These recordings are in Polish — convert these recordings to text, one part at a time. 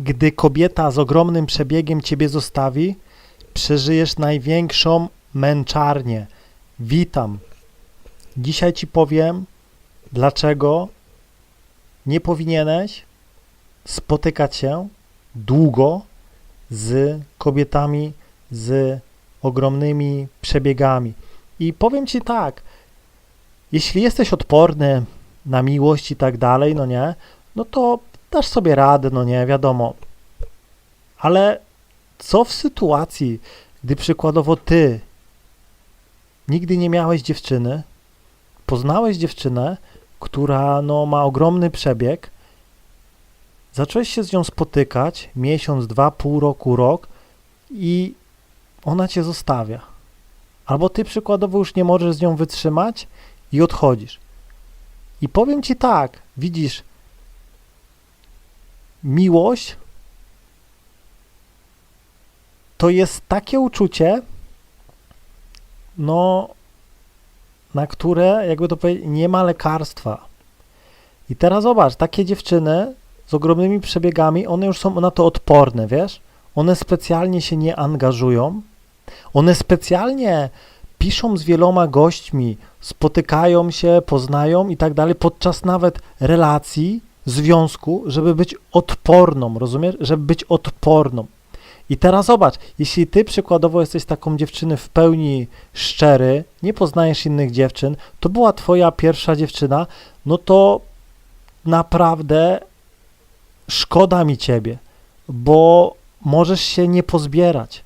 gdy kobieta z ogromnym przebiegiem ciebie zostawi, przeżyjesz największą męczarnię. Witam. Dzisiaj ci powiem, dlaczego nie powinieneś spotykać się długo z kobietami z ogromnymi przebiegami. I powiem ci tak, jeśli jesteś odporny na miłość i tak dalej, no nie, no to dasz sobie radę, no nie, wiadomo. Ale co w sytuacji, gdy przykładowo ty nigdy nie miałeś dziewczyny, poznałeś dziewczynę, która no, ma ogromny przebieg, zacząłeś się z nią spotykać miesiąc, dwa, pół roku, rok i ona cię zostawia. Albo ty przykładowo już nie możesz z nią wytrzymać i odchodzisz. I powiem ci tak, widzisz, miłość to jest takie uczucie, no, na które, jakby to powiedzieć, nie ma lekarstwa. I teraz zobacz, takie dziewczyny z ogromnymi przebiegami, one już są na to odporne, wiesz? One specjalnie się nie angażują, one specjalnie piszą z wieloma gośćmi, spotykają się, poznają i tak dalej, podczas nawet relacji, związku, żeby być odporną, rozumiesz? Żeby być odporną. I teraz zobacz, jeśli ty przykładowo jesteś taką dziewczyny w pełni szczery, nie poznajesz innych dziewczyn, to była twoja pierwsza dziewczyna, no to naprawdę szkoda mi ciebie, bo możesz się nie pozbierać.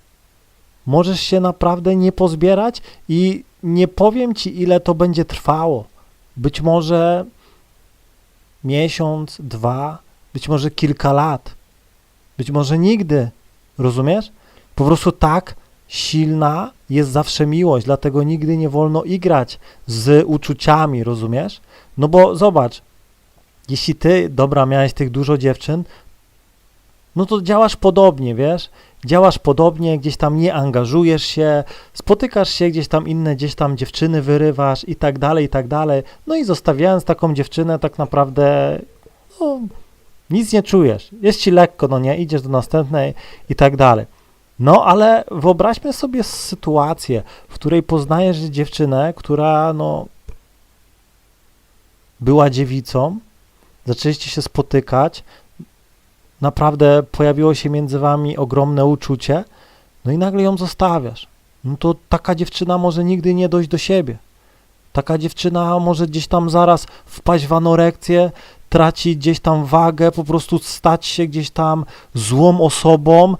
Możesz się naprawdę nie pozbierać i nie powiem ci, ile to będzie trwało. Być może miesiąc, dwa, być może kilka lat, być może nigdy. Rozumiesz? Po prostu tak silna jest zawsze miłość, dlatego nigdy nie wolno igrać z uczuciami, rozumiesz? No bo zobacz, jeśli ty, dobra, miałeś tych dużo dziewczyn, no to działasz podobnie, wiesz? Działasz podobnie, gdzieś tam nie angażujesz się, spotykasz się gdzieś tam inne, gdzieś tam dziewczyny wyrywasz i tak dalej, i tak dalej. No i zostawiając taką dziewczynę, tak naprawdę no, nic nie czujesz. Jest ci lekko, no nie, idziesz do następnej i tak dalej. No, ale wyobraźmy sobie sytuację, w której poznajesz dziewczynę, która no była dziewicą, zaczęliście się spotykać, naprawdę pojawiło się między wami ogromne uczucie, no i nagle ją zostawiasz. No to taka dziewczyna może nigdy nie dojść do siebie. Taka dziewczyna może gdzieś tam zaraz wpaść w anorekcję, tracić gdzieś tam wagę, po prostu stać się gdzieś tam złą osobą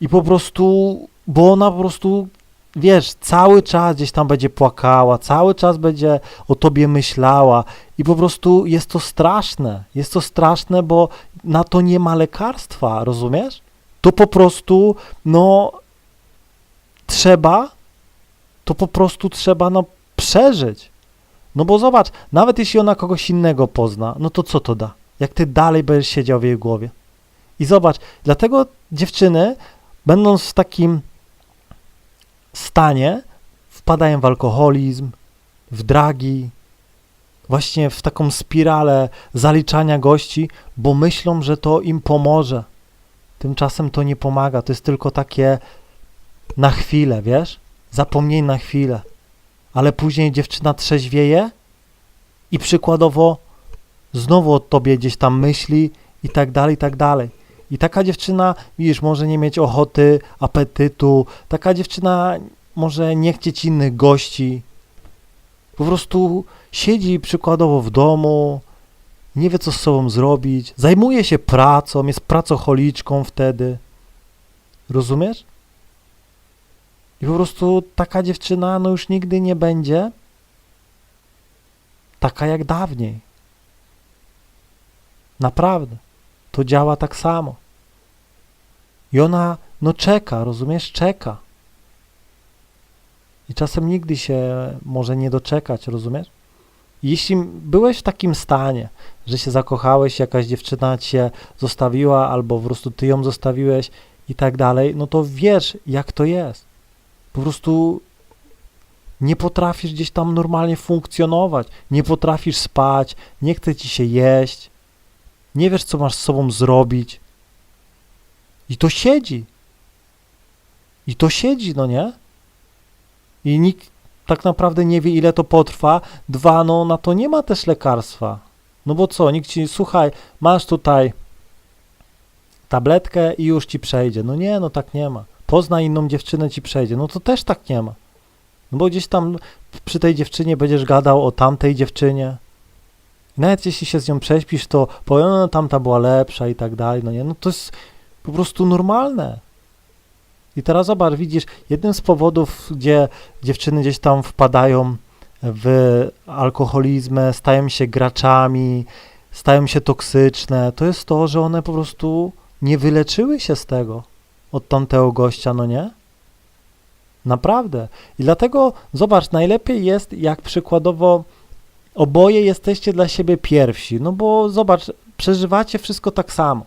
i po prostu, bo ona po prostu, wiesz, cały czas gdzieś tam będzie płakała, cały czas będzie o tobie myślała i po prostu jest to straszne. Jest to straszne, bo na to nie ma lekarstwa, rozumiesz? To po prostu, no, trzeba, to po prostu trzeba, no, przeżyć. No bo zobacz, nawet jeśli ona kogoś innego pozna, no to co to da? Jak ty dalej będziesz siedział w jej głowie? I zobacz, dlatego dziewczyny, będąc w takim stanie, wpadają w alkoholizm, w dragi, właśnie w taką spiralę zaliczania gości, bo myślą, że to im pomoże. Tymczasem to nie pomaga, to jest tylko takie na chwilę, wiesz? Zapomniej na chwilę. Ale później dziewczyna trzeźwieje i przykładowo znowu o tobie gdzieś tam myśli i tak dalej, i tak dalej. I taka dziewczyna, widzisz, może nie mieć ochoty, apetytu, taka dziewczyna może nie chcieć innych gości. Po prostu siedzi przykładowo w domu, nie wie co z sobą zrobić, zajmuje się pracą, jest pracocholiczką wtedy. Rozumiesz? I po prostu taka dziewczyna no już nigdy nie będzie taka jak dawniej. Naprawdę. To działa tak samo. I ona no czeka, rozumiesz? Czeka. I czasem nigdy się może nie doczekać, rozumiesz? Jeśli byłeś w takim stanie, że się zakochałeś, jakaś dziewczyna cię zostawiła, albo po prostu ty ją zostawiłeś i tak dalej, no to wiesz, jak to jest. Po prostu nie potrafisz gdzieś tam normalnie funkcjonować, nie potrafisz spać, nie chce ci się jeść, nie wiesz, co masz z sobą zrobić. I to siedzi. I to siedzi, no nie? I nikt tak naprawdę nie wie, ile to potrwa. Dwa, no na to nie ma też lekarstwa. No bo co, nikt ci, słuchaj, masz tutaj tabletkę i już ci przejdzie. No nie, no tak nie ma. Pozna inną dziewczynę, ci przejdzie. No to też tak nie ma. No bo gdzieś tam przy tej dziewczynie będziesz gadał o tamtej dziewczynie. Nawet jeśli się z nią prześpisz, to powiem, no tamta była lepsza i tak dalej. No nie, no to jest po prostu normalne. I teraz zobacz, widzisz, jednym z powodów, gdzie dziewczyny gdzieś tam wpadają w alkoholizmę, stają się graczami, stają się toksyczne, to jest to, że one po prostu nie wyleczyły się z tego od tamtego gościa, no nie? Naprawdę. I dlatego zobacz, najlepiej jest, jak przykładowo oboje jesteście dla siebie pierwsi. No bo zobacz, przeżywacie wszystko tak samo.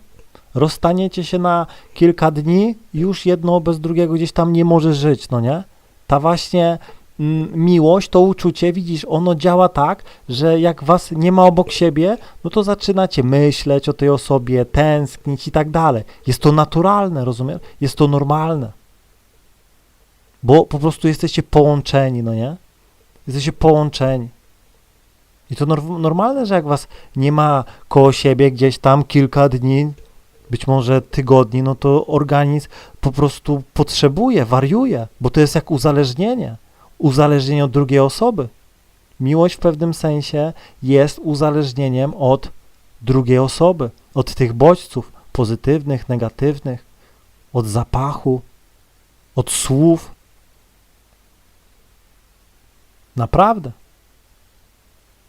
Rozstaniecie się na kilka dni, już jedno bez drugiego gdzieś tam nie może żyć, no nie? Ta właśnie mm, miłość, to uczucie, widzisz, ono działa tak, że jak was nie ma obok siebie, no to zaczynacie myśleć o tej osobie, tęsknić i tak dalej. Jest to naturalne, rozumiesz? Jest to normalne. Bo po prostu jesteście połączeni, no nie? Jesteście połączeni. I to nor- normalne, że jak was nie ma koło siebie gdzieś tam kilka dni, być może tygodni, no to organizm po prostu potrzebuje, wariuje, bo to jest jak uzależnienie. Uzależnienie od drugiej osoby. Miłość w pewnym sensie jest uzależnieniem od drugiej osoby, od tych bodźców pozytywnych, negatywnych, od zapachu, od słów. Naprawdę.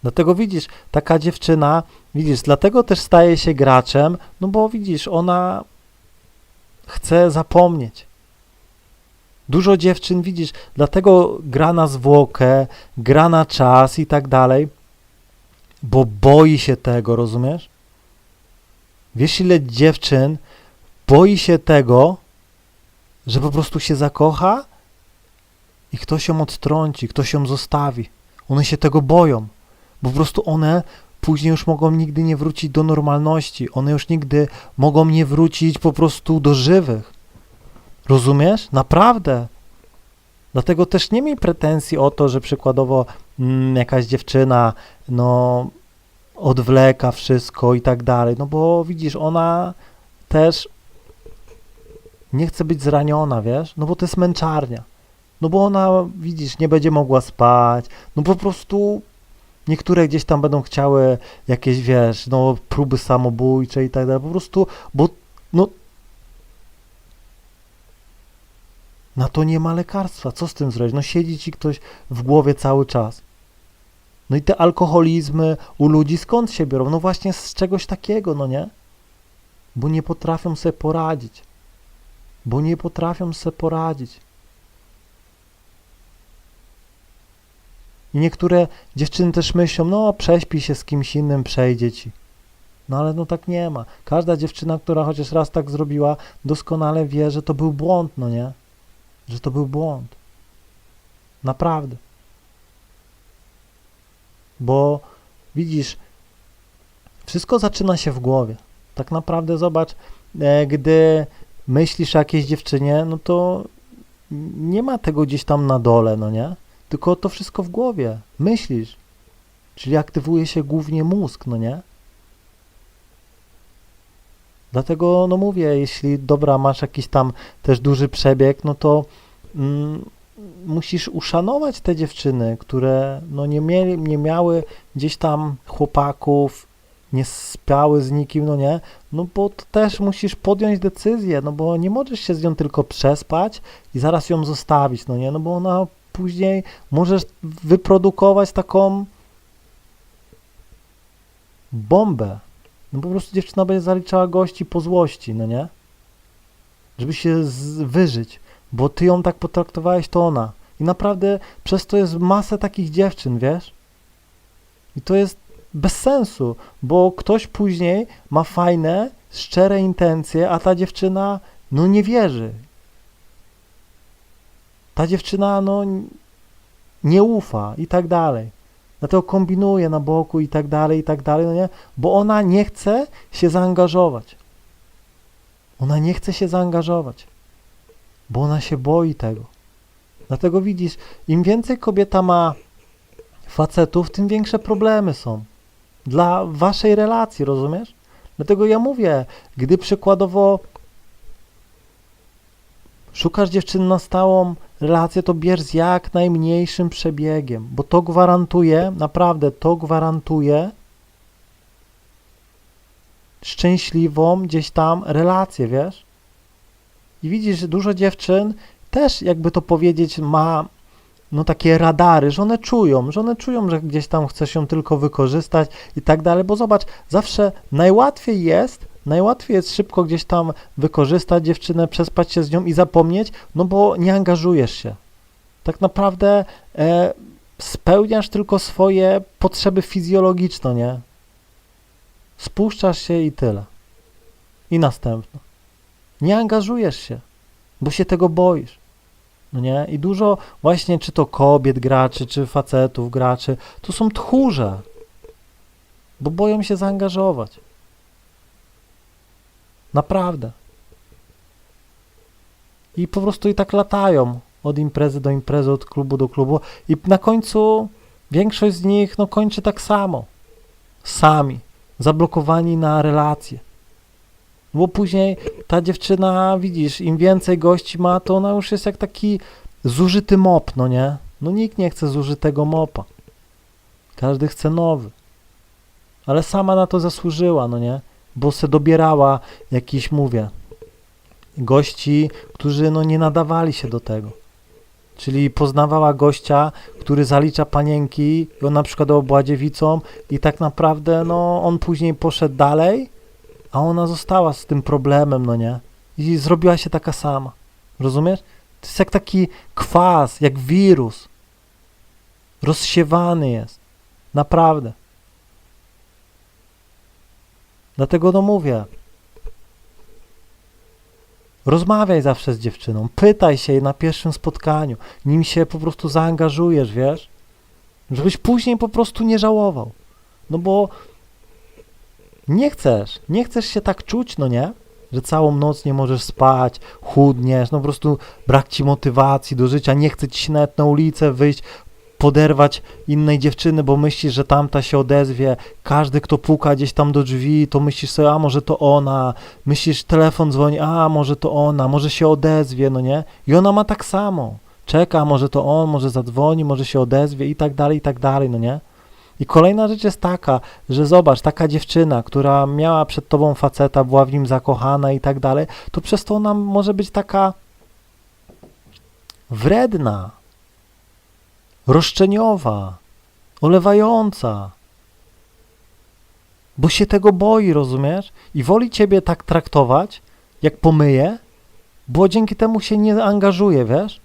Dlatego widzisz, taka dziewczyna, widzisz, dlatego też staje się graczem, no bo widzisz, ona chce zapomnieć. Dużo dziewczyn, widzisz, dlatego gra na zwłokę, gra na czas i tak dalej, bo boi się tego, rozumiesz? Wiesz, ile dziewczyn boi się tego, że po prostu się zakocha i ktoś ją odtrąci, ktoś ją zostawi. One się tego boją, bo po prostu one później już mogą nigdy nie wrócić do normalności. One już nigdy mogą nie wrócić po prostu do żywych. Rozumiesz? Naprawdę. Dlatego też nie miej pretensji o to, że przykładowo mm, jakaś dziewczyna, no, odwleka wszystko i tak dalej. No bo widzisz, ona też nie chce być zraniona, wiesz? No bo to jest męczarnia. No bo ona, widzisz, nie będzie mogła spać. No po prostu niektóre gdzieś tam będą chciały jakieś, wiesz, no próby samobójcze i tak dalej. Po prostu, bo no na to nie ma lekarstwa. Co z tym zrobić? No siedzi ci ktoś w głowie cały czas. No i te alkoholizmy u ludzi skąd się biorą? No właśnie z czegoś takiego, no nie? Bo nie potrafią sobie poradzić. Bo nie potrafią sobie poradzić. I niektóre dziewczyny też myślą, no prześpij się z kimś innym, przejdzie ci. No ale no tak nie ma. Każda dziewczyna, która chociaż raz tak zrobiła, doskonale wie, że to był błąd, no nie? Że to był błąd. Naprawdę. Bo widzisz, wszystko zaczyna się w głowie. Tak naprawdę zobacz, e, gdy myślisz o jakiejś dziewczynie, no to nie ma tego gdzieś tam na dole, no nie? Tylko to wszystko w głowie. Myślisz. Czyli aktywuje się głównie mózg, no nie? Dlatego, no mówię, jeśli dobra, masz jakiś tam też duży przebieg, no to mm, musisz uszanować te dziewczyny, które no nie, mieli, nie miały gdzieś tam chłopaków, nie spiały z nikim, no nie, no bo to też musisz podjąć decyzję, no bo nie możesz się z nią tylko przespać i zaraz ją zostawić, no nie, no bo ona później możesz wyprodukować taką bombę. No po prostu dziewczyna będzie zaliczała gości po złości, no nie? Żeby się wyżyć, bo ty ją tak potraktowałeś, to ona. I naprawdę przez to jest masę takich dziewczyn, wiesz? I to jest bez sensu, bo ktoś później ma fajne, szczere intencje, a ta dziewczyna no nie wierzy. Ta dziewczyna no nie ufa i tak dalej. Dlatego kombinuje na boku i tak dalej, i tak dalej, no nie? Bo ona nie chce się zaangażować. Ona nie chce się zaangażować, bo ona się boi tego. Dlatego widzisz, im więcej kobieta ma facetów, tym większe problemy są dla waszej relacji, rozumiesz? Dlatego ja mówię, gdy przykładowo szukasz dziewczyny na stałą relację, to bierz z jak najmniejszym przebiegiem, bo to gwarantuje, naprawdę to gwarantuje szczęśliwą gdzieś tam relację, wiesz? I widzisz, że dużo dziewczyn też, jakby to powiedzieć, ma no takie radary, że one czują, że one czują, że gdzieś tam chcesz ją tylko wykorzystać i tak dalej, bo zobacz, zawsze najłatwiej jest, najłatwiej jest szybko gdzieś tam wykorzystać dziewczynę, przespać się z nią i zapomnieć, no bo nie angażujesz się. Tak naprawdę e, spełniasz tylko swoje potrzeby fizjologiczne, nie? Spuszczasz się i tyle. I następne. Nie angażujesz się, bo się tego boisz. No nie? I dużo właśnie, czy to kobiet graczy, czy facetów graczy, to są tchórze, bo boją się zaangażować. Naprawdę. I po prostu i tak latają od imprezy do imprezy, od klubu do klubu i na końcu większość z nich no, kończy tak samo. Sami. Zablokowani na relacje. Bo później ta dziewczyna, widzisz, im więcej gości ma, to ona już jest jak taki zużyty mop, no nie? No nikt nie chce zużytego mopa. Każdy chce nowy. Ale sama na to zasłużyła, no nie? Bo se dobierała jakiś, mówię, gości, którzy no nie nadawali się do tego. Czyli poznawała gościa, który zalicza panienki i on na przykład była dziewicą i tak naprawdę no on później poszedł dalej, a ona została z tym problemem, no nie? I zrobiła się taka sama. Rozumiesz? To jest jak taki kwas, jak wirus. Rozsiewany jest. Naprawdę. Dlatego no mówię. Rozmawiaj zawsze z dziewczyną, pytaj się jej na pierwszym spotkaniu, nim się po prostu zaangażujesz, wiesz? Żebyś później po prostu nie żałował. No bo nie chcesz, nie chcesz się tak czuć, no nie? Że całą noc nie możesz spać, chudniesz, no po prostu brak ci motywacji do życia, nie chce ci się nawet na ulicę wyjść, poderwać innej dziewczyny, bo myślisz, że tamta się odezwie. Każdy, kto puka gdzieś tam do drzwi, to myślisz sobie, a może to ona. Myślisz, telefon dzwoni, a może to ona, może się odezwie, no nie? I ona ma tak samo. Czeka, może to on, może zadzwoni, może się odezwie i tak dalej, i tak dalej, no nie? I kolejna rzecz jest taka, że zobacz, taka dziewczyna, która miała przed tobą faceta, była w nim zakochana i tak dalej, to przez to ona może być taka wredna, roszczeniowa, olewająca, bo się tego boi, rozumiesz? I woli ciebie tak traktować, jak pomyje, bo dzięki temu się nie angażuje, wiesz?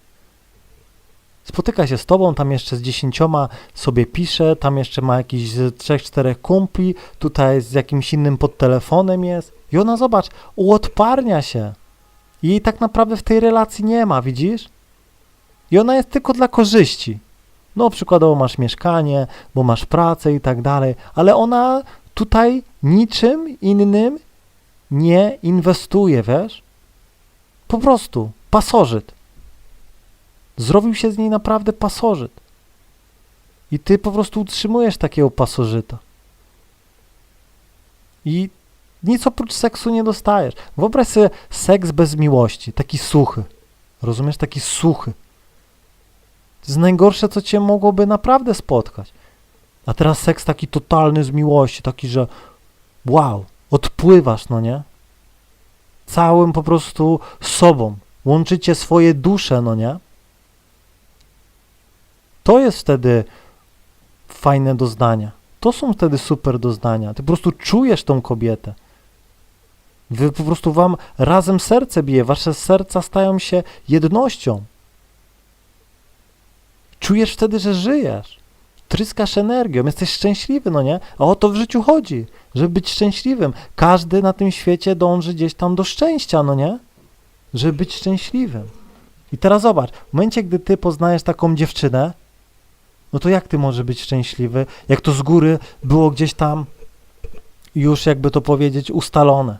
Spotyka się z tobą, tam jeszcze z dziesięcioma sobie pisze, tam jeszcze ma jakiś trzech, czterech kumpli, tutaj z jakimś innym pod telefonem jest. I ona, zobacz, uodparnia się. Jej tak naprawdę w tej relacji nie ma, widzisz? I ona jest tylko dla korzyści. No, przykładowo masz mieszkanie, bo masz pracę i tak dalej, ale ona tutaj niczym innym nie inwestuje, wiesz? Po prostu, pasożyt. Zrobił się z niej naprawdę pasożyt. I ty po prostu utrzymujesz takiego pasożyta. I nic oprócz seksu nie dostajesz. Wyobraź sobie seks bez miłości, taki suchy. Rozumiesz? Taki suchy. To jest najgorsze, co cię mogłoby naprawdę spotkać. A teraz seks taki totalny z miłości, taki, że wow, odpływasz, no nie? Całym po prostu sobą. Łączycie swoje dusze, no nie? To jest wtedy fajne doznania. To są wtedy super doznania. Ty po prostu czujesz tą kobietę. Wy po prostu wam razem serce bije, wasze serca stają się jednością. Czujesz wtedy, że żyjesz. Tryskasz energią, jesteś szczęśliwy, no nie? A o to w życiu chodzi, żeby być szczęśliwym. Każdy na tym świecie dąży gdzieś tam do szczęścia, no nie? Żeby być szczęśliwym. I teraz zobacz, w momencie, gdy ty poznajesz taką dziewczynę, no to jak ty możesz być szczęśliwy, jak to z góry było gdzieś tam już, jakby to powiedzieć, ustalone,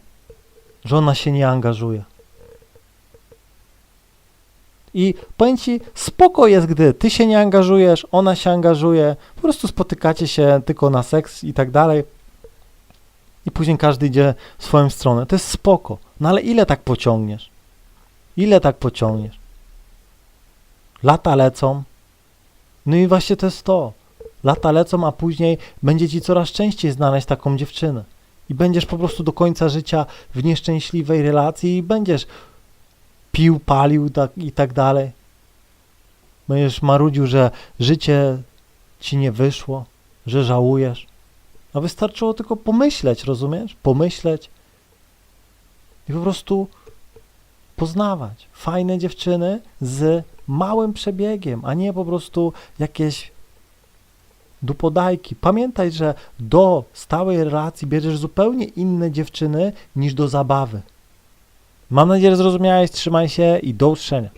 że ona się nie angażuje. I powiem ci, spoko jest, gdy ty się nie angażujesz, ona się angażuje, po prostu spotykacie się tylko na seks i tak dalej. I później każdy idzie w swoją stronę. To jest spoko. No ale ile tak pociągniesz? Ile tak pociągniesz? Lata lecą. No i właśnie to jest to. Lata lecą, a później będzie ci coraz częściej znaleźć taką dziewczynę. I będziesz po prostu do końca życia w nieszczęśliwej relacji i będziesz pił, palił tak, i tak dalej. Będziesz marudził, że życie ci nie wyszło, że żałujesz. A wystarczyło tylko pomyśleć, rozumiesz? Pomyśleć i po prostu poznawać fajne dziewczyny z małym przebiegiem, a nie po prostu jakieś dupodajki. Pamiętaj, że do stałej relacji bierzesz zupełnie inne dziewczyny niż do zabawy. Mam nadzieję, że zrozumiałeś. Trzymaj się i do usłyszenia.